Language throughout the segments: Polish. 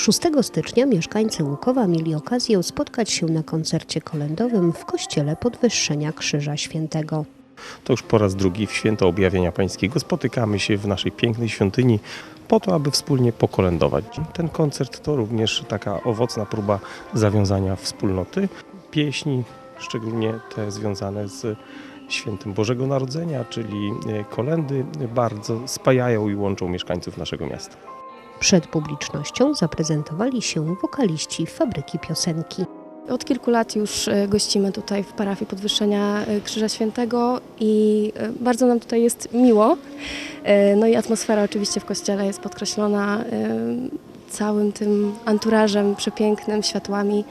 6 stycznia mieszkańcy Łukowa mieli okazję spotkać się na koncercie kolędowym w kościele Podwyższenia Krzyża Świętego. To już po raz drugi w święto objawienia pańskiego spotykamy się w naszej pięknej świątyni po to, aby wspólnie pokolędować. Ten koncert to również taka owocna próba zawiązania wspólnoty, pieśni, szczególnie te związane z świętem Bożego Narodzenia, czyli kolendy, bardzo spajają i łączą mieszkańców naszego miasta. Przed publicznością zaprezentowali się wokaliści Fabryki Piosenki. Od kilku lat już e, gościmy tutaj w parafii Podwyższenia e, Krzyża Świętego i e, bardzo nam tutaj jest miło. No i atmosfera oczywiście w kościele jest podkreślona całym tym anturażem przepięknym, światłami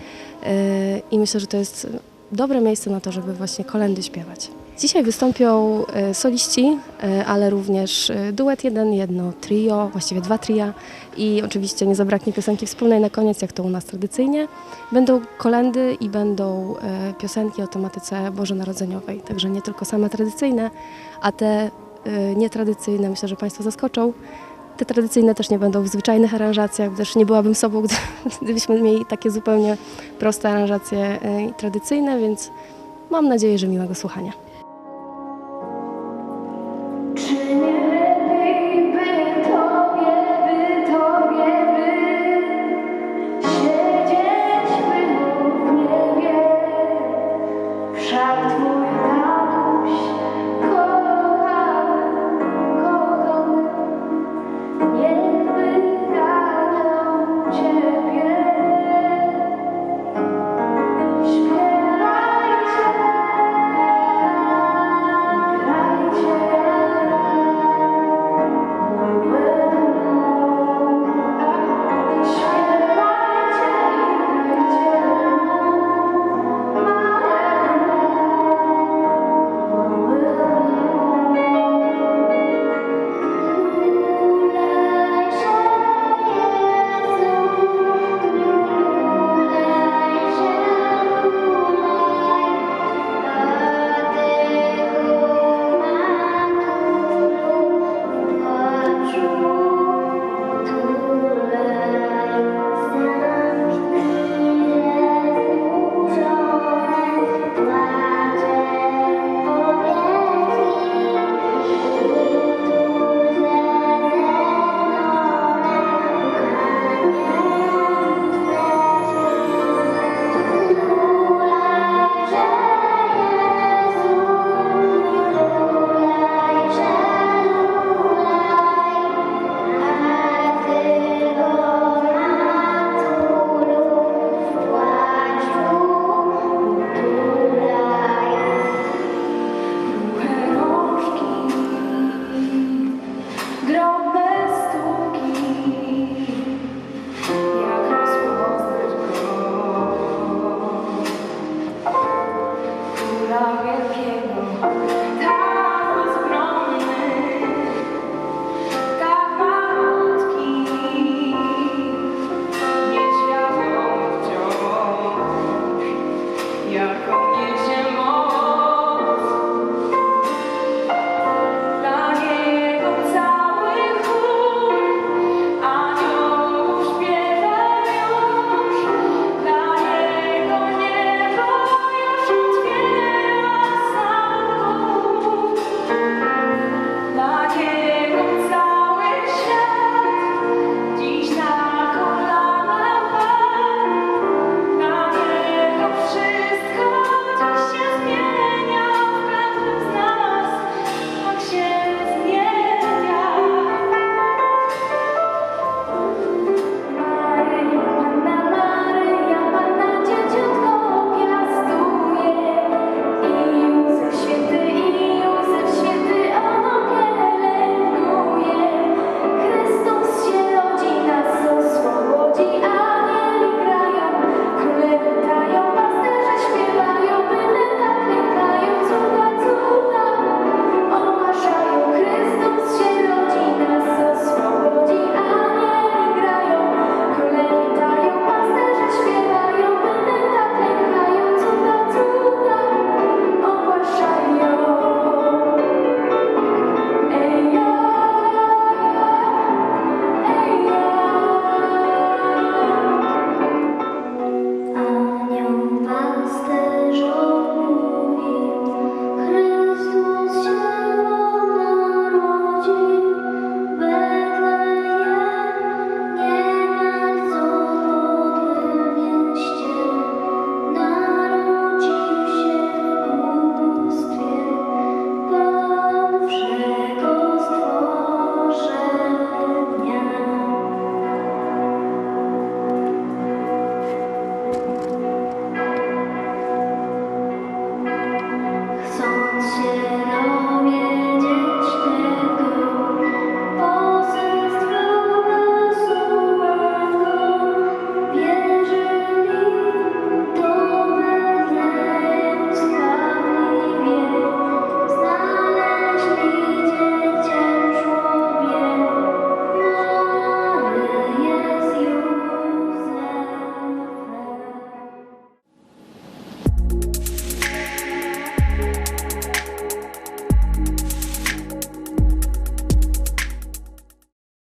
i myślę, że to jest dobre miejsce na to, żeby właśnie kolendy śpiewać. Dzisiaj wystąpią e, soliści, e, ale również e, duet jeden, jedno trio, właściwie dwa tria i oczywiście nie zabraknie piosenki wspólnej na koniec, jak to u nas tradycyjnie. Będą kolendy i będą piosenki o tematyce bożonarodzeniowej, także nie tylko same tradycyjne, a te nietradycyjne myślę, że Państwo zaskoczą. Te tradycyjne też nie będą w zwyczajnych aranżacjach, też nie byłabym sobą, gdy- gdybyśmy mieli takie zupełnie proste aranżacje tradycyjne, więc mam nadzieję, że miłego słuchania.